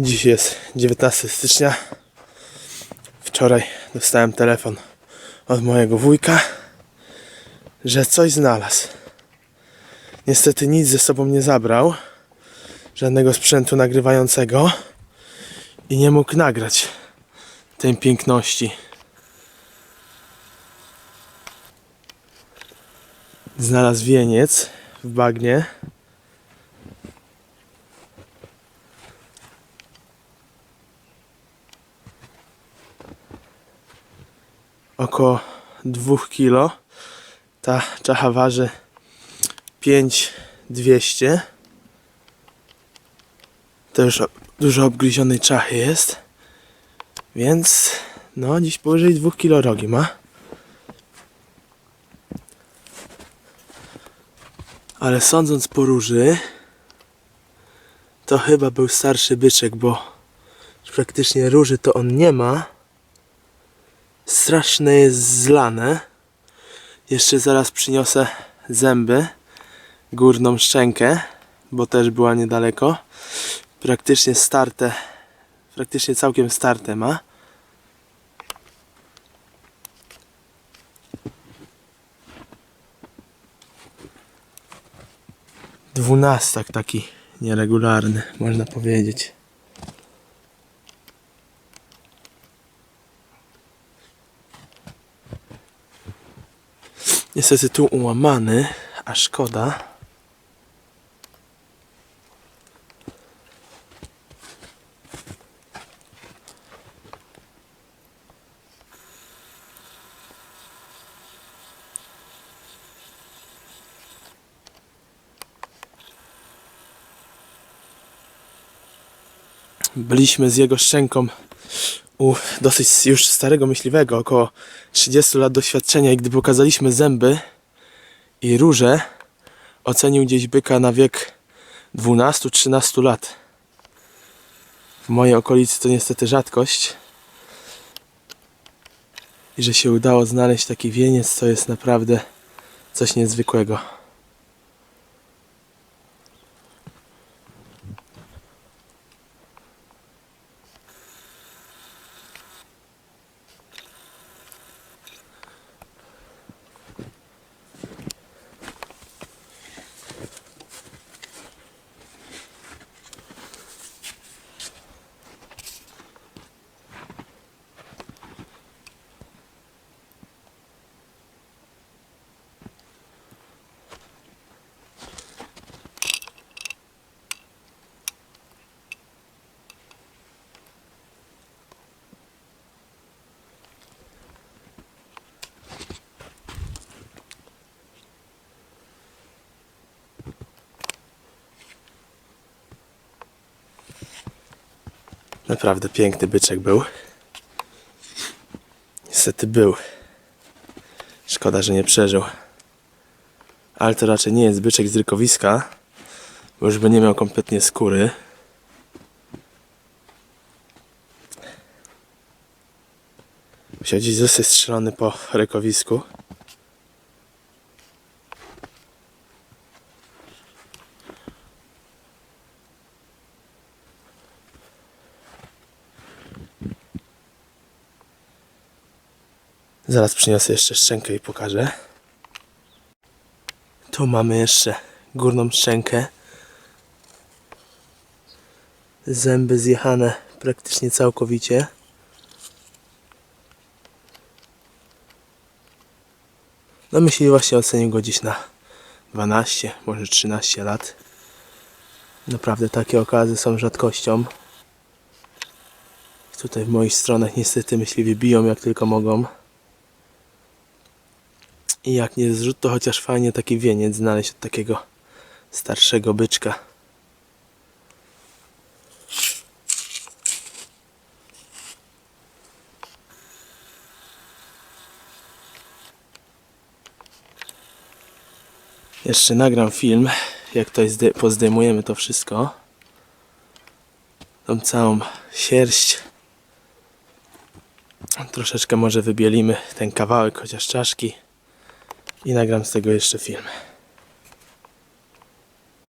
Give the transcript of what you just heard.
Dziś jest 19 stycznia. Wczoraj dostałem telefon od mojego wujka, że coś znalazł. Niestety nic ze sobą nie zabrał, żadnego sprzętu nagrywającego i nie mógł nagrać tej piękności. Znalazł wieniec w bagnie. Około 2 kg. Ta czacha waży 5200. To już dużo obgryzionej czachy jest. Więc no dziś powyżej 2 kg rogi ma. Ale sądząc po róży, to chyba był starszy byczek, bo praktycznie róży to on nie ma straszne jest zlane. Jeszcze zaraz przyniosę zęby, górną szczękę, bo też była niedaleko. Praktycznie starte, praktycznie całkiem starte ma. Dwunastak taki nieregularny, można powiedzieć. Niestety tu ułamany, a szkoda. Byliśmy z jego szczęką u dosyć już starego myśliwego, około 30 lat doświadczenia i gdy pokazaliśmy zęby i róże, ocenił gdzieś byka na wiek 12-13 lat. W mojej okolicy to niestety rzadkość. I że się udało znaleźć taki wieniec, to jest naprawdę coś niezwykłego. Naprawdę piękny byczek był. Niestety był. Szkoda, że nie przeżył. Ale to raczej nie jest byczek z rykowiska, bo już by nie miał kompletnie skóry. Musiał gdzieś zostać strzelony po rykowisku. Zaraz przyniosę jeszcze szczękę i pokażę. Tu mamy jeszcze górną szczękę. Zęby zjechane praktycznie całkowicie. No myślę właśnie ocenił go dziś na 12, może 13 lat. Naprawdę takie okazy są rzadkością. Tutaj w moich stronach niestety myśliwi biją jak tylko mogą. I jak nie zrzut, to chociaż fajnie taki wieniec znaleźć od takiego starszego byczka. Jeszcze nagram film, jak to zde- pozdejmujemy to wszystko. Tą całą sierść. Troszeczkę może wybielimy ten kawałek, chociaż czaszki. I nagram z tego jeszcze film.